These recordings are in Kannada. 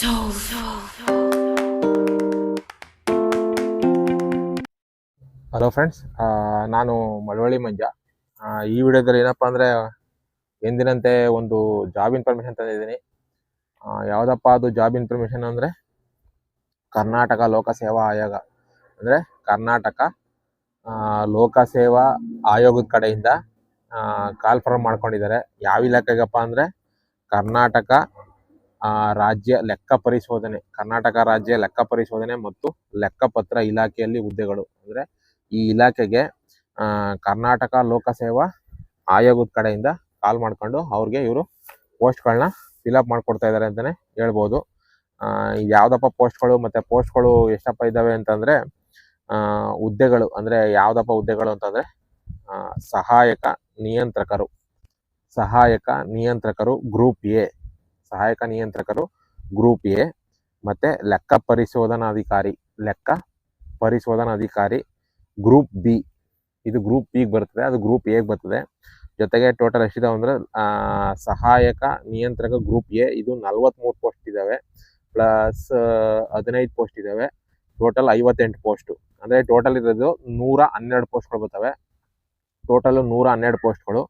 ಹಲೋ ಫ್ರೆಂಡ್ಸ್ ನಾನು ಮಳವಳ್ಳಿ ಮಂಜ. ಈ ವಿಡಿಯೋದಲ್ಲಿ ಏನಪ್ಪ ಅಂದರೆ ಎಂದಿನಂತೆ ಒಂದು ಜಾಬ್ ಇನ್ಫಾರ್ಮೇಷನ್ ತಂದಿದ್ದೀನಿ. ಯಾವುದಪ್ಪ ಅದು ಜಾಬ್ ಇನ್ಫಾರ್ಮೇಷನ್ ಅಂದರೆ ಕರ್ನಾಟಕ ಲೋಕಸೇವಾ ಆಯೋಗ. ಅಂದರೆ ಕರ್ನಾಟಕ ಲೋಕಸೇವಾ ಆಯೋಗದ ಕಡೆಯಿಂದ ಕಾಲ್ ಫಾರ್ಮ್ ಮಾಡ್ಕೊಂಡಿದ್ದಾರೆ. ಯಾವ ಇಲಾಖೆಗಪ್ಪ ಅಂದರೆ ಕರ್ನಾಟಕ ಆ, ರಾಜ್ಯ ಲೆಕ್ಕ ಪರಿಶೋಧನೆ ಕರ್ನಾಟಕ ರಾಜ್ಯ ಲೆಕ್ಕ ಪರಿಶೋಧನೆ ಮತ್ತು ಲೆಕ್ಕಪತ್ರ ಇಲಾಖೆಯಲ್ಲಿ ಹುದ್ದೆಗಳು. ಅಂದ್ರೆ ಈ ಇಲಾಖೆಗೆ ಕರ್ನಾಟಕ ಲೋಕಸೇವಾ ಆಯೋಗದ ಕಡೆಯಿಂದ ಕಾಲ್ ಮಾಡ್ಕೊಂಡು ಅವ್ರಿಗೆ ಇವರು ಪೋಸ್ಟ್ಗಳನ್ನ ಫಿಲಪ್ ಮಾಡ್ಕೊಡ್ತಾ ಇದ್ದಾರೆ ಅಂತಲೇ ಹೇಳ್ಬೋದು. ಪೋಸ್ಟ್ ಯಾವುದಪ್ಪ ಮತ್ತು ಪೋಸ್ಟ್ಗಳು ಎಷ್ಟಪ್ಪ ಇದ್ದಾವೆ ಅಂತಂದರೆ ಹುದ್ದೆಗಳು ಅಂದರೆ ಯಾವುದಪ್ಪ ಹುದ್ದೆಗಳು ಅಂತಂದರೆ ಸಹಾಯಕ ನಿಯಂತ್ರಕರು. ಸಹಾಯಕ ನಿಯಂತ್ರಕರು ಗ್ರೂಪ್ ಎ. ಸಹಾಯಕ ನಿಯಂತ್ರಕರು ಗ್ರೂಪ್ ಎ ಮತ್ತು ಲೆಕ್ಕ ಪರಿಶೋಧನಾಧಿಕಾರಿ ಲೆಕ್ಕ ಪರಿಶೋಧನಾಧಿಕಾರಿ ಗ್ರೂಪ್ ಬಿ. ಇದು ಗ್ರೂಪ್ ಬಿಗೆ ಬರ್ತದೆ, ಅದು ಗ್ರೂಪ್ ಎಗೆ ಬರ್ತದೆ. ಜೊತೆಗೆ ಟೋಟಲ್ ಎಷ್ಟಿದಾವೆ ಅಂದ್ರೆ ಸಹಾಯಕ ನಿಯಂತ್ರಕ ಗ್ರೂಪ್ ಎ, ಇದು ನಲ್ವತ್ಮೂರು ಪೋಸ್ಟ್ ಇದ್ದಾವೆ ಪ್ಲಸ್ ಹದಿನೈದು ಪೋಸ್ಟ್ ಇದ್ದಾವೆ ಟೋಟಲ್ ಐವತ್ತೆಂಟು ಪೋಸ್ಟು ಅಂದರೆ ಟೋಟಲ್ ಇರೋದು ನೂರ ಹನ್ನೆರಡು ಪೋಸ್ಟ್ಗಳು ಬರ್ತವೆ. ಟೋಟಲ್ ನೂರ ಹನ್ನೆರಡು ಪೋಸ್ಟ್ಗಳು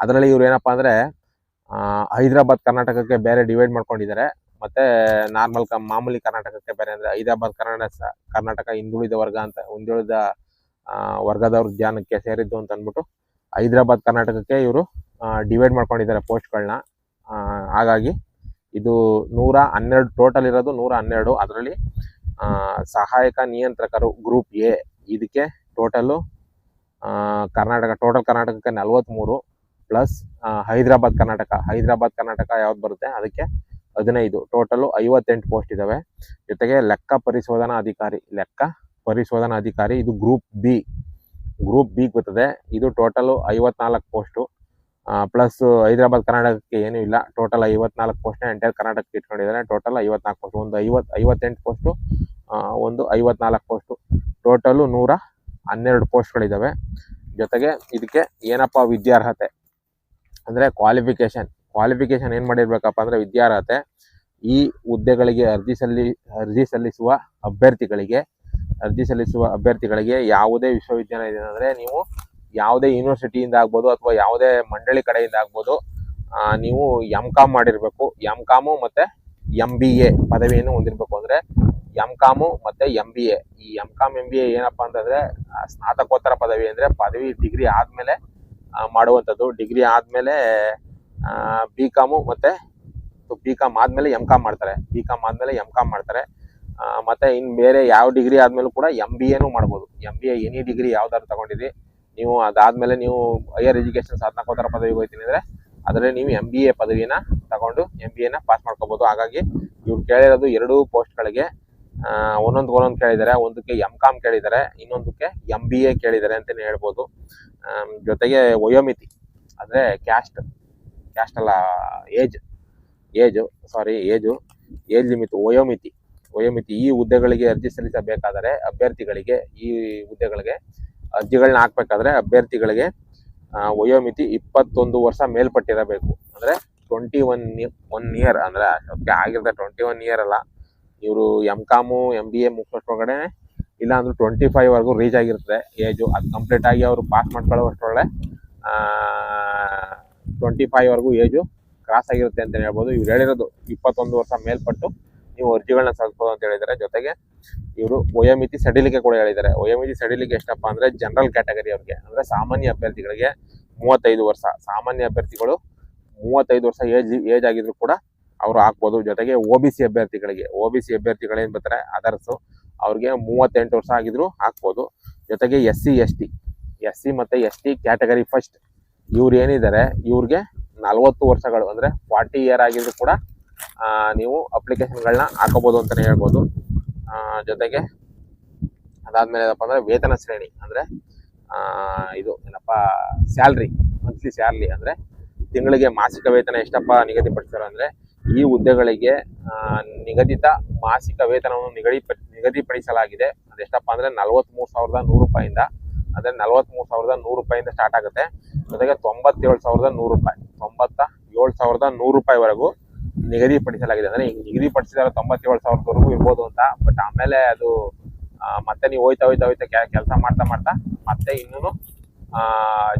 ಅದರಲ್ಲಿ ಇವ್ರು ಏನಪ್ಪ ಅಂದರೆ ಹೈದರಾಬಾದ್ ಕರ್ನಾಟಕಕ್ಕೆ ಬೇರೆ ಡಿವೈಡ್ ಮಾಡ್ಕೊಂಡಿದ್ದಾರೆ. ಮತ್ತೆ ನಾರ್ಮಲ್ ಮಾಮೂಲಿ ಕರ್ನಾಟಕಕ್ಕೆ ಬೇರೆ ಅಂದ್ರೆ ಹೈದರಾಬಾದ್ ಕರ್ನಾಟಕ ಕರ್ನಾಟಕ ಹಿಂದುಳಿದ ವರ್ಗ ಅಂತ, ಹಿಂದುಳಿದ ವರ್ಗದವ್ರ ಧ್ಯಾನಕ್ಕೆ ಸೇರಿದ್ದು ಅಂತ ಅಂದ್ಬಿಟ್ಟು ಹೈದರಾಬಾದ್ ಕರ್ನಾಟಕಕ್ಕೆ ಇವರು ಡಿವೈಡ್ ಮಾಡ್ಕೊಂಡಿದ್ದಾರೆ ಪೋಸ್ಟ್ಗಳನ್ನ ಹಾಗಾಗಿ ಇದು ನೂರ ಹನ್ನೆರಡು ಟೋಟಲ್ ಇರೋದು ನೂರ ಹನ್ನೆರಡು. ಅದರಲ್ಲಿ ಸಹಾಯಕ ನಿಯಂತ್ರಕರು ಗ್ರೂಪ್ ಎ. ಇದಕ್ಕೆ ಟೋಟಲ್ಲು ಕರ್ನಾಟಕ ಟೋಟಲ್ ಕರ್ನಾಟಕಕ್ಕೆ ನಲ್ವತ್ತ್ಮೂರು ಪ್ಲಸ್ ಹೈದರಾಬಾದ್ ಕರ್ನಾಟಕ. ಹೈದರಾಬಾದ್ ಕರ್ನಾಟಕ ಯಾವ್ದು ಬರುತ್ತೆ? ಅದಕ್ಕೆ ಹದಿನೈದು. ಟೋಟಲು ಐವತ್ತೆಂಟು ಪೋಸ್ಟ್ ಇದ್ದಾವೆ ಜೊತೆಗೆ ಲೆಕ್ಕ ಪರಿಶೋಧನಾ ಅಧಿಕಾರಿ. ಲೆಕ್ಕ ಪರಿಶೋಧನಾ ಅಧಿಕಾರಿ, ಇದು ಗ್ರೂಪ್ ಬಿ ಗ್ರೂಪ್ ಬಿ ಬರ್ತದೆ ಇದು ಟೋಟಲು ಐವತ್ನಾಲ್ಕು ಪೋಸ್ಟು ಪ್ಲಸ್ ಹೈದರಾಬಾದ್ ಕರ್ನಾಟಕಕ್ಕೆ ಏನೂ ಇಲ್ಲ. ಟೋಟಲ್ ಐವತ್ನಾಲ್ಕು ಪೋಸ್ಟ್ನ ಎಂಟೈರ್ ಕರ್ನಾಟಕಕ್ಕೆ ಇಟ್ಕೊಂಡಿದ್ದಾರೆ. ಟೋಟಲ್ ಐವತ್ನಾಲ್ಕು ಪೋಸ್ಟ್ ಒಂದು ಐವತ್, ಐವತ್ತೆಂಟು ಪೋಸ್ಟು ಒಂದು ಐವತ್ನಾಲ್ಕು ಪೋಸ್ಟು ಟೋಟಲು ನೂರ ಹನ್ನೆರಡು ಪೋಸ್ಟ್ಗಳಿದ್ದಾವೆ ಜೊತೆಗೆ ಇದಕ್ಕೆ ಏನಪ್ಪ ವಿದ್ಯಾರ್ಹತೆ? ಅಂದರೆ ಕ್ವಾಲಿಫಿಕೇಷನ್ ಕ್ವಾಲಿಫಿಕೇಶನ್ ಏನು ಮಾಡಿರ್ಬೇಕಪ್ಪ ಅಂದರೆ ವಿದ್ಯಾರ್ಹತೆ, ಈ ಹುದ್ದೆಗಳಿಗೆ ಅರ್ಜಿ ಸಲ್ಲಿ, ಅರ್ಜಿ ಸಲ್ಲಿಸುವ ಅಭ್ಯರ್ಥಿಗಳಿಗೆ, ಅರ್ಜಿ ಸಲ್ಲಿಸುವ ಅಭ್ಯರ್ಥಿಗಳಿಗೆ ಯಾವುದೇ ವಿಶ್ವವಿದ್ಯಾಲಯದಿಂದ ಅಂದರೆ ನೀವು ಯಾವುದೇ ಯೂನಿವರ್ಸಿಟಿಯಿಂದ ಆಗ್ಬೋದು ಅಥವಾ ಯಾವುದೇ ಮಂಡಳಿ ಕಡೆಯಿಂದ ಆಗ್ಬೋದು ನೀವು ಎಂ ಕಾಮ್ ಮಾಡಿರಬೇಕು. ಎಂ ಕಾಮು ಮತ್ತು ಎಂ ಬಿ ಎ ಪದವಿಯನ್ನು ಹೊಂದಿರಬೇಕು ಅಂದರೆ ಎಂ ಕಾಮು ಮತ್ತು ಎಂ ಬಿ ಎ ಈ M com M B A ಏನಪ್ಪ ಅಂತಂದರೆ ಸ್ನಾತಕೋತ್ತರ ಪದವಿ ಅಂದರೆ ಪದವಿ ಡಿಗ್ರಿ ಆದಮೇಲೆ ಮಾಡುವಂಥದ್ದು. ಡಿಗ್ರಿ ಆದಮೇಲೆ ಬಿ ಕಾಮು ಮತ್ತು ಬಿ ಕಾಮ್ ಆದಮೇಲೆ ಎಂ ಕಾಮ್ ಮಾಡ್ತಾರೆ. ಬಿ ಕಾಮ್ ಆದಮೇಲೆ ಎಂ ಕಾಮ್ ಮಾಡ್ತಾರೆ ಮತ್ತು ಇನ್ನು ಬೇರೆ ಯಾವ ಡಿಗ್ರಿ ಆದಮೇಲೂ ಕೂಡ ಎಂ ಬಿ ಎನೂ ಮಾಡ್ಬೋದು. M B A any degree ಯಾವ್ದಾದ್ರು ತಗೊಂಡಿರಿ. ನೀವು ಅದಾದಮೇಲೆ ನೀವು ಹೈಯರ್ ಎಜುಕೇಶನ್ ಸ್ನಾತಕೋತ್ತರ ಪದವಿ ಹೋಗ್ತೀನಿ ಅಂದರೆ, ಅದರಲ್ಲಿ ನೀವು ಎಂ ಬಿ ಎ ಪದವಿನ ತಗೊಂಡು ಎಂ ಬಿ ಎನ ಪಾಸ್ ಮಾಡ್ಕೋಬೋದು. ಹಾಗಾಗಿ ಇವ್ರು ಕೇಳಿರೋದು ಎರಡೂ ಪೋಸ್ಟ್ಗಳಿಗೆ ಒಂದೊಂದು ಒಂದೊಂದು ಕೇಳಿದ್ದಾರೆ. ಒಂದಕ್ಕೆ ಎಂ ಕಾಮ್ ಕೇಳಿದ್ದಾರೆ, ಇನ್ನೊಂದಕ್ಕೆ ಎಂ ಬಿ ಎ ಕೇಳಿದ್ದಾರೆ ಅಂತಲೇ ಹೇಳ್ಬೋದು. ಜೊತೆಗೆ ವಯೋಮಿತಿ ಅಂದರೆ ಕ್ಯಾಸ್ಟ್ ಕ್ಯಾಸ್ಟ್ ಅಲ್ಲ age age sorry age age limit ವಯೋಮಿತಿ ವಯೋಮಿತಿ ಈ ಹುದ್ದೆಗಳಿಗೆ ಅರ್ಜಿ ಸಲ್ಲಿಸಬೇಕಾದರೆ ಅಭ್ಯರ್ಥಿಗಳಿಗೆ, ಈ ಹುದ್ದೆಗಳಿಗೆ ಅರ್ಜಿಗಳನ್ನ ಹಾಕ್ಬೇಕಾದ್ರೆ ಅಭ್ಯರ್ಥಿಗಳಿಗೆ ವಯೋಮಿತಿ ಇಪ್ಪತ್ತೊಂದು ವರ್ಷ ಮೇಲ್ಪಟ್ಟಿರಬೇಕು. ಅಂದರೆ ಟ್ವೆಂಟಿ ಒನ್ ಒನ್ ಇಯರ್ ಅಂದರೆ ಓಕೆ ಆಗಿರುತ್ತೆ ಟ್ವೆಂಟಿ ಒನ್ ಇಯರ್ ಅಲ್ಲ. ಇವರು M com M B A ಮುಗಿಸೋಷ್ಟ್ರೊಳಗಡೆ ಇಲ್ಲ ಅಂದ್ರೆ ಟ್ವೆಂಟಿ ಫೈವ್ ವರೆಗೂ ರೀಚ್ ಆಗಿರುತ್ತೆ. ಏಜು ಅದು ಕಂಪ್ಲೀಟ್ ಆಗಿ ಅವರು ಪಾಸ್ ಮಾಡ್ಕೊಳ್ಳೋವಷ್ಟರೊಳಗೆ ಟ್ವೆಂಟಿ ಫೈವ್ ವರೆಗೂ ಏಜು ಕ್ರಾಸ್ ಆಗಿರುತ್ತೆ ಅಂತ ಹೇಳ್ಬೋದು. ಇವ್ರು ಹೇಳಿರೋದು ಇಪ್ಪತ್ತೊಂದು ವರ್ಷ ಮೇಲ್ಪಟ್ಟು ನೀವು ಅರ್ಜಿಗಳನ್ನ ಸಲ್ಲಿಸ್ಬೋದು ಅಂತ ಹೇಳಿದ್ದಾರೆ. ಜೊತೆಗೆ ಇವರು ವಯೋಮಿತಿ ಸಡಿಲಿಕೆ ಕೂಡ ಹೇಳಿದ್ದಾರೆ. ವಯೋಮಿತಿ ಸಡಿಲಿಕೆ ಎಷ್ಟಪ್ಪ ಅಂದರೆ ಜನರಲ್ ಕ್ಯಾಟಗರಿ ಅವ್ರಿಗೆ. ಅಂದರೆ ಸಾಮಾನ್ಯ ಅಭ್ಯರ್ಥಿಗಳಿಗೆ ಮೂವತ್ತೈದು ವರ್ಷ. ಸಾಮಾನ್ಯ ಅಭ್ಯರ್ಥಿಗಳು ಮೂವತ್ತೈದು ವರ್ಷ ಏಜ್ ಏಜ್ ಆಗಿದ್ರು ಕೂಡ ಅವರು ಹಾಕ್ಬೋದು. ಜೊತೆಗೆ ಒ ಬಿ ಸಿ ಅಭ್ಯರ್ಥಿಗಳಿಗೆ. ಒ ಬಿ ಸಿ ಅಭ್ಯರ್ಥಿಗಳು ಏನು ಬರ್ತಾರೆ? ಅದರ್ಸು ಅವ್ರಿಗೆ ಮೂವತ್ತೆಂಟು ವರ್ಷ ಆಗಿದ್ರು ಹಾಕ್ಬೋದು. ಜೊತೆಗೆ S C S T S C ಮತ್ತು ಎಸ್ ಟಿ ಕ್ಯಾಟಗರಿ ಫಸ್ಟ್ ಇವ್ರು ಏನಿದ್ದಾರೆ? ಇವ್ರಿಗೆ ನಲವತ್ತು ವರ್ಷಗಳು, ಅಂದರೆ ಫಾರ್ಟಿ ಇಯರ್ ಆಗಿದ್ರು ಕೂಡ ನೀವು ಅಪ್ಲಿಕೇಶನ್ಗಳನ್ನ ಹಾಕೋಬೋದು ಅಂತಲೇ ಹೇಳ್ಬೋದು. ಜೊತೆಗೆ ಅದಾದಮೇಲೆ ಏನಪ್ಪ ಅಂದರೆ ವೇತನ ಶ್ರೇಣಿ, ಅಂದರೆ ಇದು ಏನಪ್ಪ ಸ್ಯಾಲ್ರಿ ಮಂತ್ಲಿ ಸ್ಯಾಲ್ರಿ ಅಂದರೆ ತಿಂಗಳಿಗೆ ಮಾಸಿಕ ವೇತನ ಎಷ್ಟಪ್ಪ ನಿಗದಿಪಡಿಸ್ತಾರೆ ಅಂದ್ರೆ ಈ ಹುದ್ದೆಗಳಿಗೆ ನಿಗದಿತ ಮಾಸಿಕ ವೇತನವನ್ನು ನಿಗದಿ ನಿಗದಿಪಡಿಸಲಾಗಿದೆ. ಅದೆಷ್ಟಪ್ಪ ಅಂದ್ರೆ ನಲವತ್ತ್ಮೂರು ಸಾವಿರದ ನೂರು ರೂಪಾಯಿಂದ, ಅಂದ್ರೆ ನಲವತ್ಮೂರು ಸಾವಿರದ ನೂರು ರೂಪಾಯಿಂದ ಸ್ಟಾರ್ಟ್ ಆಗುತ್ತೆ. ಜೊತೆಗೆ ತೊಂಬತ್ತೇಳು ಸಾವಿರದ ನೂರು ರೂಪಾಯಿ, ತೊಂಬತ್ತ ಏಳು ಸಾವಿರದ ನೂರು ರೂಪಾಯಿವರೆಗೂ ನಿಗದಿಪಡಿಸಲಾಗಿದೆ. ಅಂದ್ರೆ ಈಗ ನಿಗದಿಪಡಿಸಿದಾರೆ ತೊಂಬತ್ತೇಳು ಸಾವಿರದವರೆಗೂ ಇರ್ಬೋದು ಅಂತ, ಬಟ್ ಆಮೇಲೆ ಅದು ಮತ್ತೆ ನೀವು ಹೋಯ್ತಾ ಹೋಯ್ತಾ ಹೋಯ್ತಾ ಕೆಲಸ ಮಾಡ್ತಾ ಮಾಡ್ತಾ ಮತ್ತೆ ಇನ್ನೂ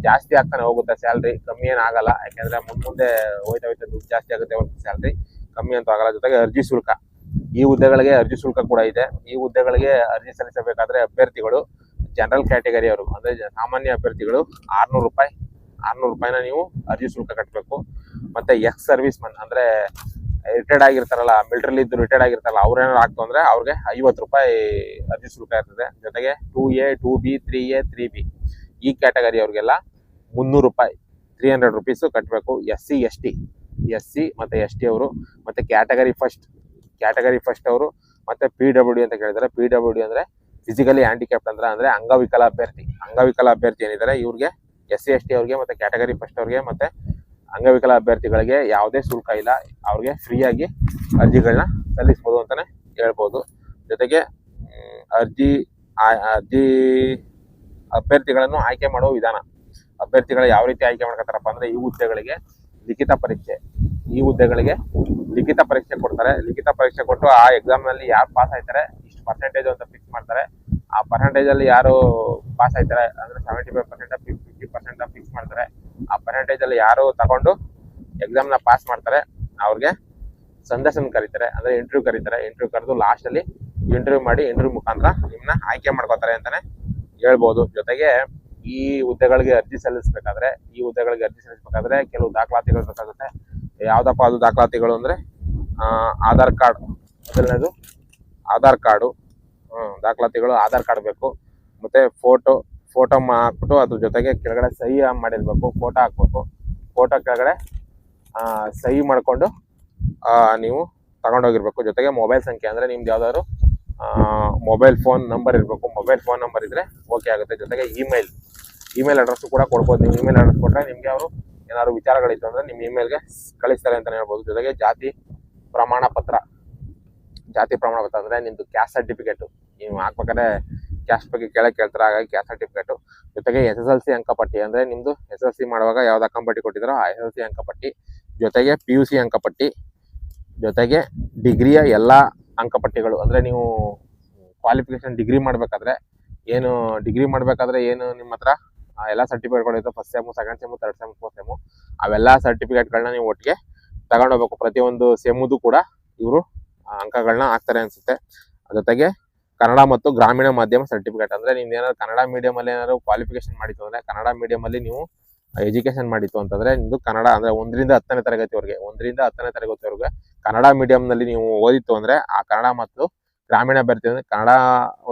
ಜಾಸ್ತಿ ಆಗ್ತಾನೆ ಹೋಗುತ್ತೆ ಸ್ಯಾಲ್ರಿ ಕಮ್ಮಿ ಏನ್ ಆಗಲ್ಲ. ಯಾಕೆಂದ್ರೆ ಮುಂದ್ ಮುಂದೆ ಹೋಯ್ತಾ ಹೋಯ್ತಾ ದುಡ್ಡು ಜಾಸ್ತಿ ಆಗುತ್ತೆ ಒಂದು ಸ್ಯಾಲ್ರಿ ಕಮ್ಮಿ ಅಂತೂ ಆಗಲ್ಲ. ಜೊತೆಗೆ ಅರ್ಜಿ ಶುಲ್ಕ. ಈ ಹುದ್ದೆಗಳಿಗೆ ಅರ್ಜಿ ಶುಲ್ಕ ಕೂಡ ಇದೆ. ಈ ಹುದ್ದೆಗಳಿಗೆ ಅರ್ಜಿ ಸಲ್ಲಿಸಬೇಕಾದ್ರೆ ಅಭ್ಯರ್ಥಿಗಳು ಜನರಲ್ ಕ್ಯಾಟಗರಿ ಅವರು, ಅಂದ್ರೆ ಸಾಮಾನ್ಯ ಅಭ್ಯರ್ಥಿಗಳು ಆರ್ನೂರು ರೂಪಾಯಿ. ಆರ್ನೂರು ರೂಪಾಯಿನ ನೀವು ಅರ್ಜಿ ಶುಲ್ಕ ಕಟ್ಟಬೇಕು ಮತ್ತೆ ಎಕ್ಸ್ ಸರ್ವಿಸ್ ಮನ್ ಅಂದ್ರೆ ರಿಟೈರ್ಡ್ ಆಗಿರ್ತಾರಲ್ಲ ಮಿಲಿಟರಿ ಇದ್ದು ರಿಟೈರ್ಡ್ ಆಗಿರ್ತಾರಲ್ಲ ಅವ್ರೇನಾರು ಆಗ್ತು ಅಂದ್ರೆ ಅವ್ರಿಗೆ ಐವತ್ತು ರೂಪಾಯಿ ಅರ್ಜಿ ಶುಲ್ಕ ಇರ್ತದೆ. ಜೊತೆಗೆ two A two B three A three B ಈ ಕ್ಯಾಟಗರಿ ಅವ್ರಿಗೆಲ್ಲ ಮುನ್ನೂರು ರೂಪಾಯಿ ತ್ರೀ ಹಂಡ್ರೆಡ್ ರುಪೀಸು ಕಟ್ಟಬೇಕು S C S T S C ಮತ್ತೆ ಎಸ್ ಟಿ ಅವರು, ಮತ್ತೆ ಕ್ಯಾಟಗರಿ ಫಸ್ಟ್ ಕ್ಯಾಟಗರಿ ಫಸ್ಟ್ ಅವರು, ಮತ್ತೆ ಪಿ ಡಬ್ಲ್ಯೂ ಡಿ ಅಂತ ಕೇಳಿದ್ದಾರೆ ಪಿ ಡಬ್ಲ್ಯೂ ಡಿ ಅಂದ್ರೆ ಫಿಸಿಕಲಿ ಹ್ಯಾಂಡಿಕ್ಯಾಪ್ಟ್ ಅಂದ್ರೆ, ಅಂದರೆ ಅಂಗವಿಕಲ ಅಭ್ಯರ್ಥಿ. ಅಂಗವಿಕಲ ಅಭ್ಯರ್ಥಿ ಏನಿದ್ದಾರೆ ಇವ್ರಿಗೆ ಎಸ್ ಸಿ ಎಸ್ ಟಿ ಅವ್ರಿಗೆ ಮತ್ತೆ ಕ್ಯಾಟಗರಿ ಫಸ್ಟ್ ಅವ್ರಿಗೆ ಮತ್ತೆ ಅಂಗವಿಕಲ ಅಭ್ಯರ್ಥಿಗಳಿಗೆ ಯಾವುದೇ ಶುಲ್ಕ ಇಲ್ಲ. ಅವ್ರಿಗೆ ಫ್ರೀಯಾಗಿ ಅರ್ಜಿಗಳನ್ನ ಸಲ್ಲಿಸ್ಬೋದು ಅಂತಾನೆ ಹೇಳ್ಬೋದು. ಜೊತೆಗೆ ಅರ್ಜಿ ಅರ್ಜಿ ಅಭ್ಯರ್ಥಿಗಳನ್ನು ಆಯ್ಕೆ ಮಾಡುವ ವಿಧಾನ. ಅಭ್ಯರ್ಥಿಗಳು ಯಾವ ರೀತಿ ಆಯ್ಕೆ ಮಾಡ್ಕೊತಾರಪ್ಪ ಅಂದ್ರೆ ಈ ಹುದ್ದೆಗಳಿಗೆ ಲಿಖಿತ ಪರೀಕ್ಷೆ. ಈ ಹುದ್ದೆಗಳಿಗೆ ಲಿಖಿತ ಪರೀಕ್ಷೆ ಕೊಡ್ತಾರೆ. ಲಿಖಿತ ಪರೀಕ್ಷೆ ಕೊಟ್ಟು ಆ ಎಕ್ಸಾಮ್ನಲ್ಲಿ ಯಾರು ಪಾಸ್ ಆಯ್ತಾರೆ, ಇಷ್ಟು ಪರ್ಸೆಂಟೇಜ್ ಅಂತ ಫಿಕ್ಸ್ ಮಾಡ್ತಾರೆ. ಆ ಪರ್ಸೆಂಟೇಜ್ ಅಲ್ಲಿ ಯಾರು ಪಾಸ್ ಆಯ್ತಾರೆ ಅಂದ್ರೆ seventy five percent fifty percent fix ಮಾಡ್ತಾರೆ. ಆ ಪರ್ಸೆಂಟೇಜ್ ಅಲ್ಲಿ ಯಾರು ತಗೊಂಡು ಎಕ್ಸಾಮ್ನ ಪಾಸ್ ಮಾಡ್ತಾರೆ, ಅವ್ರಿಗೆ ಸಂದರ್ಶನ ಕರೀತಾರೆ, ಅಂದ್ರೆ ಇಂಟರ್ವ್ಯೂ ಕರೀತಾರೆ. ಇಂಟರ್ವ್ಯೂ ಕರೆದು ಲಾಸ್ಟ್ ಅಲ್ಲಿ ಇಂಟರ್ವ್ಯೂ ಮಾಡಿ ಇಂಟರ್ವ್ಯೂ ಮುಖಾಂತರ ನಿಮ್ನ ಆಯ್ಕೆ ಮಾಡ್ಕೋತಾರೆ ಅಂತಾನೆ ಹೇಳ್ಬೋದು. ಜೊತೆಗೆ ಈ ಹುದ್ದೆಗಳಿಗೆ ಅರ್ಜಿ ಸಲ್ಲಿಸಬೇಕಾದ್ರೆ, ಈ ಹುದ್ದೆಗಳಿಗೆ ಅರ್ಜಿ ಸಲ್ಲಿಸಬೇಕಾದ್ರೆ ಕೆಲವು ದಾಖಲಾತಿಗಳು ಬೇಕಾಗುತ್ತೆ. ಯಾವ್ದಪ್ಪ ಅದು ದಾಖಲಾತಿಗಳು ಅಂದ್ರೆ ಆಧಾರ್ ಕಾರ್ಡ್. ಮೊದಲನೇದು ಆಧಾರ್ ಕಾರ್ಡು. ದಾಖಲಾತಿಗಳು ಆಧಾರ್ ಕಾರ್ಡ್ ಬೇಕು. ಮತ್ತೆ ಫೋಟೋ ಫೋಟೋ ಹಾಕ್ಬಿಟ್ಟು ಅದ್ರ ಜೊತೆಗೆ ಕೆಳಗಡೆ ಸಹಿ ಮಾಡಿರ್ಬೇಕು, ಫೋಟೋ ಹಾಕ್ಬೇಕು. ಫೋಟೋ ಕೆಳಗಡೆ ಸಹಿ ಮಾಡಿಕೊಂಡು ನೀವು ತಗೊಂಡೋಗಿರ್ಬೇಕು. ಜೊತೆಗೆ ಮೊಬೈಲ್ ಸಂಖ್ಯೆ ಅಂದ್ರೆ ನಿಮ್ದು ಯಾವ್ದಾದ್ರು ಮೊಬೈಲ್ ಫೋನ್ ನಂಬರ್ ಇರಬೇಕು ಮೊಬೈಲ್ ಫೋನ್ ನಂಬರ್ ಇದ್ರೆ ಓಕೆ ಆಗುತ್ತೆ. ಜೊತೆಗೆ ಇಮೇಲ್ ಇಮೇಲ್ ಅಡ್ರೆಸ್ ಕೂಡ ಕೊಡ್ಬೋದು. ನೀವು ಇಮೇಲ್ ಅಡ್ರೆಸ್ ಕೊಟ್ಟರೆ ನಿಮಗೆ ಅವರು ಏನಾದ್ರು ವಿಚಾರಗಳಿತ್ತು ಅಂದರೆ ನಿಮ್ಮ ಇಮೇಲ್ಗೆ ಕಳಿಸ್ತಾರೆ ಅಂತಲೇ ಹೇಳ್ಬೋದು. ಜೊತೆಗೆ ಜಾತಿ ಪ್ರಮಾಣ ಪತ್ರ, ಜಾತಿ ಪ್ರಮಾಣ ಪತ್ರ ಅಂದರೆ ನಿಮ್ಮದು ಕ್ಯಾಸ್ಟ್ ಸರ್ಟಿಫಿಕೇಟು ನೀವು ಹಾಕ್ಬೇಕಾದ್ರೆ ಕ್ಯಾಸ್ಟ್ ಬಗ್ಗೆ ಕೇಳಕ್ ಕೇಳ್ತಾರೆ, ಹಾಗಾಗಿ ಕ್ಯಾಸ್ಟ್ ಸರ್ಟಿಫಿಕೇಟು ಜೊತೆಗೆ ಎಸ್ ಎಸ್ ಎಲ್ ಸಿ ಅಂಕಪಟ್ಟಿ ಅಂದರೆ ನಿಮ್ಮದು ಎಸ್ ಎಲ್ ಸಿ ಮಾಡುವಾಗ ಯಾವ್ದು ಅಂಕಪಟ್ಟಿ ಕೊಟ್ಟಿದ್ದಾರೋ ಆ ಎಸ್ ಎಲ್ ಸಿ ಅಂಕಪಟ್ಟಿ. ಜೊತೆಗೆ ಪಿ ಯು ಸಿ ಅಂಕಪಟ್ಟಿ, ಜೊತೆಗೆ ಡಿಗ್ರಿಯ ಎಲ್ಲ ಅಂಕಪಟ್ಟಿಗಳು ಅಂದರೆ ನೀವು ಕ್ವಾಲಿಫಿಕೇಶನ್ ಡಿಗ್ರಿ ಮಾಡಬೇಕಾದ್ರೆ, ಏನು ಡಿಗ್ರಿ ಮಾಡಬೇಕಾದ್ರೆ ಏನು ನಿಮ್ಮ ಹತ್ರ? ಎಲ್ಲ ಸರ್ಟಿಫಿಕೇಟ್ಗಳು ಇರ್ತವೆ. First sem second sem third sem fourth sem ಅವೆಲ್ಲ ಸರ್ಟಿಫಿಕೇಟ್ಗಳನ್ನ ನೀವು ಒಟ್ಟಿಗೆ ತಗೊಂಡೋಗ್ಬೇಕು ಪ್ರತಿಯೊಂದು ಸೆಮುದು ಕೂಡ ಇವರು ಅಂಕಗಳನ್ನ ಹಾಕ್ತಾರೆ ಅನ್ಸುತ್ತೆ. ಜೊತೆಗೆ ಕನ್ನಡ ಮತ್ತು ಗ್ರಾಮೀಣ ಮಾಧ್ಯಮ ಸರ್ಟಿಫಿಕೇಟ್ ಅಂದ್ರೆ ನೀವು ಏನಾದ್ರು ಕನ್ನಡ ಮೀಡಿಯಂ ಅಲ್ಲಿ ಏನಾದ್ರು ಕ್ವಾಲಿಫಿಕೇಶನ್ ಮಾಡಿತ್ತು ಅಂದ್ರೆ ಕನ್ನಡ ಮೀಡಿಯಂ ಅಲ್ಲಿ ನೀವು ಎಜುಕೇಶನ್ ಮಾಡಿತ್ತು ಅಂತಂದ್ರೆ ನಿಮ್ದು ಕನ್ನಡ ಅಂದ್ರೆ ಒಂದರಿಂದ ಹತ್ತನೇ ತರಗತಿವರೆಗೆ, ಒಂದರಿಂದ ಹತ್ತನೇ ತರಗತಿವರೆಗೆ ಕನ್ನಡ ಮೀಡಿಯಂ ನಲ್ಲಿ ನೀವು ಓದಿತ್ತು ಅಂದ್ರೆ ಆ ಕನ್ನಡ ಮತ್ತು ಗ್ರಾಮೀಣ ಅಭ್ಯರ್ಥಿ ಅಂದ್ರೆ ಕನ್ನಡ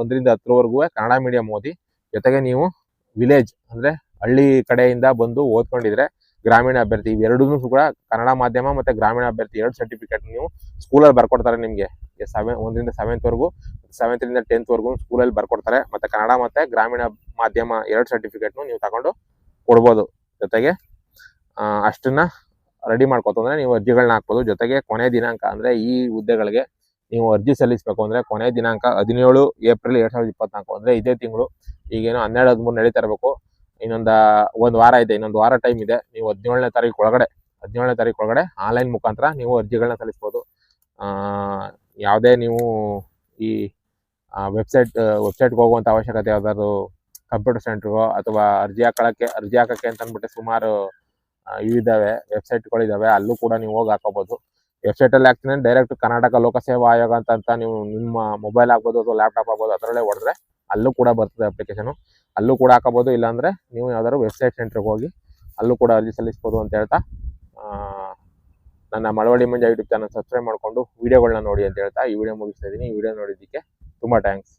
ಒಂದರಿಂದ ಹತ್ತರವರೆಗೂ ಕನ್ನಡ ಮೀಡಿಯಂ ಓದಿ, ಜೊತೆಗೆ ನೀವು ವಿಲೇಜ್ ಅಂದ್ರೆ ಹಳ್ಳಿ ಕಡೆಯಿಂದ ಬಂದು ಓದ್ಕೊಂಡಿದ್ರೆ ಗ್ರಾಮೀಣ ಅಭ್ಯರ್ಥಿ ಇವೆರಡೂ ಕೂಡ ಕನ್ನಡ ಮಾಧ್ಯಮ ಮತ್ತೆ ಗ್ರಾಮೀಣ ಅಭ್ಯರ್ಥಿ ಎರಡು ಸರ್ಟಿಫಿಕೇಟ್ ನೀವು ಸ್ಕೂಲಲ್ಲಿ ಬರ್ಕೊಡ್ತಾರೆ ನಿಮಗೆ. ಸೆವೆನ್ ಒಂದರಿಂದ ಸೆವೆಂತ್ ವರೆಗೂ ಸೆವೆಂತ್ ರಿಂದ ಟೆಂತ್ ವರೆಗೂ ಸ್ಕೂಲಲ್ಲಿ ಬರ್ಕೊಡ್ತಾರೆ. ಮತ್ತೆ ಕನ್ನಡ ಮತ್ತೆ ಗ್ರಾಮೀಣ ಮಾಧ್ಯಮ ಎರಡು ಸರ್ಟಿಫಿಕೇಟ್ ನೀವು ತಗೊಂಡು ಕೊಡ್ಬೋದು. ಜೊತೆಗೆ ಅಷ್ಟನ್ನ ರೆಡಿ ಮಾಡ್ಕೊತಂದ್ರೆ ನೀವು ಅರ್ಜಿಗಳನ್ನ ಹಾಕ್ಬೋದು. ಜೊತೆಗೆ ಕೊನೆ ದಿನಾಂಕ ಅಂದ್ರೆ ಈ ಹುದ್ದೆಗಳಿಗೆ ನೀವು ಅರ್ಜಿ ಸಲ್ಲಿಸಬೇಕು ಅಂದ್ರೆ ಕೊನೆ ದಿನಾಂಕ ಹದಿನೇಳು ಏಪ್ರಿಲ್ ಎರಡ್ ಸಾವಿರದ ಇಪ್ಪತ್ನಾಲ್ಕು ಅಂದ್ರೆ ಇದೇ ತಿಂಗಳು. ಈಗೇನು ಹನ್ನೆರಡು ಹದಿಮೂರು ನಡೀತಾ ಇರಬೇಕು ಇನ್ನೊಂದು ಒಂದು ವಾರ ಇದೆ, ಇನ್ನೊಂದು ವಾರ ಟೈಮ್ ಇದೆ. ನೀವು ಹದಿನೇಳನೇ ತಾರೀಕು ಒಳಗಡೆ, ಹದಿನೇಳನೇ ತಾರೀಕು ಒಳಗಡೆ ಆನ್ಲೈನ್ ಮುಖಾಂತರ ನೀವು ಅರ್ಜಿಗಳನ್ನ ಸಲ್ಲಿಸ್ಬೋದು. ಯಾವುದೇ ನೀವು ಈ ವೆಬ್ಸೈಟ್ ವೆಬ್ಸೈಟ್ಗೆ ಹೋಗುವಂಥ ಅವಶ್ಯಕತೆ ಯಾವುದಾದ್ರು ಕಂಪ್ಯೂಟರ್ ಸೆಂಟ್ರಿಗೋ ಅಥವಾ ಅರ್ಜಿ ಹಾಕೊಳ್ಳೋಕ್ಕೆ ಅರ್ಜಿ ಹಾಕೋಕ್ಕೆ ಅಂತ ಅಂದ್ಬಿಟ್ಟು ಸುಮಾರು ಇವಿದ್ದಾವೆ ವೆಬ್ಸೈಟ್ಗಳಿದ್ದಾವೆ ಅಲ್ಲೂ ಕೂಡ ನೀವು ಹೋಗಿ ಹಾಕೋಬಹುದು ವೆಬ್ಸೈಟ್ ಅಲ್ಲಿ ಹಾಕ್ತೀನಿ. ಡೈರೆಕ್ಟ್ ಕರ್ನಾಟಕ ಲೋಕಸೇವಾ ಆಯೋಗ ಅಂತ ನೀವು ನಿಮ್ಮ ಮೊಬೈಲ್ ಆಗ್ಬೋದು ಅಥವಾ ಲ್ಯಾಪ್ಟಾಪ್ ಆಗ್ಬೋದು ಅದರಲ್ಲೇ ಹೊಡೆದ್ರೆ ಅಲ್ಲೂ ಕೂಡ ಬರ್ತದೆ ಅಪ್ಲಿಕೇಶನ್ ಅಲ್ಲೂ ಕೂಡ ಹಾಕೋಬಹುದು, ಇಲ್ಲಾಂದ್ರೆ ನೀವು ಯಾವ್ದಾದ್ರು ವೆಬ್ಸೈಟ್ ಸೆಂಟ್ರಿಗೆ ಹೋಗಿ ಅಲ್ಲೂ ಕೂಡ ಅರ್ಜಿ ಸಲ್ಲಿಸ್ಬೋದು ಅಂತ ಹೇಳ್ತಾ ನನ್ನ Malavalli Manja YouTube channel subscribe ಮಾಡ್ಕೊಂಡು ವಿಡಿಯೋಗಳನ್ನ ನೋಡಿ ಅಂತ ಹೇಳ್ತಾ, ಈ ವಿಡಿಯೋ ಮುಗಿಸ್ತಾ ಇದ್ದೀನಿ. ಈ ವಿಡಿಯೋ ನೋಡಿದ್ದಕ್ಕೆ ತುಂಬಾ ಥ್ಯಾಂಕ್ಸ್